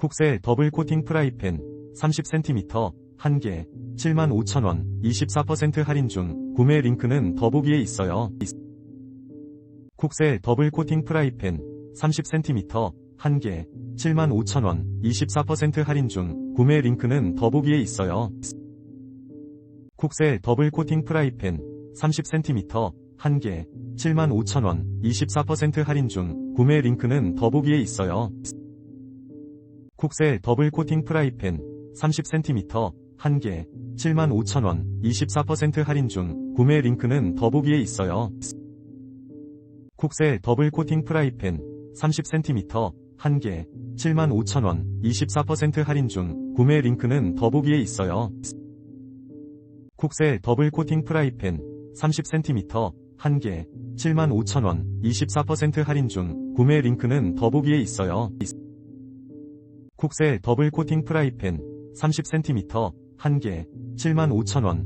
콕셀 더블 코팅 프라이팬 30cm 1개 75,000원 24% 할인 중 구매 링크는 더보기에 있어요. 콕셀 더블 코팅 프라이팬 30cm 1개 75,000원 24% 할인 중 구매 링크는 더보기에 있어요. 콕셀 더블 코팅 프라이팬 30cm 1개 75,000원 24% 할인 중 구매 링크는 더보기에 있어요. 콕셀 더블 코팅 프라이팬 30cm 1개 75,000원 24% 할인 중 구매 링크는 더보기에 있어요. 콕셀 더블 코팅 프라이팬 30cm 1개 75,000원 24% 할인 중 구매 링크는 더보기에 있어요. 콕셀 더블 코팅 프라이팬 30cm 1개 75,000원 24% 할인 중 구매 링크는 더보기에 있어요. 콕셀 더블 코팅 프라이팬 30cm 1개 75,000원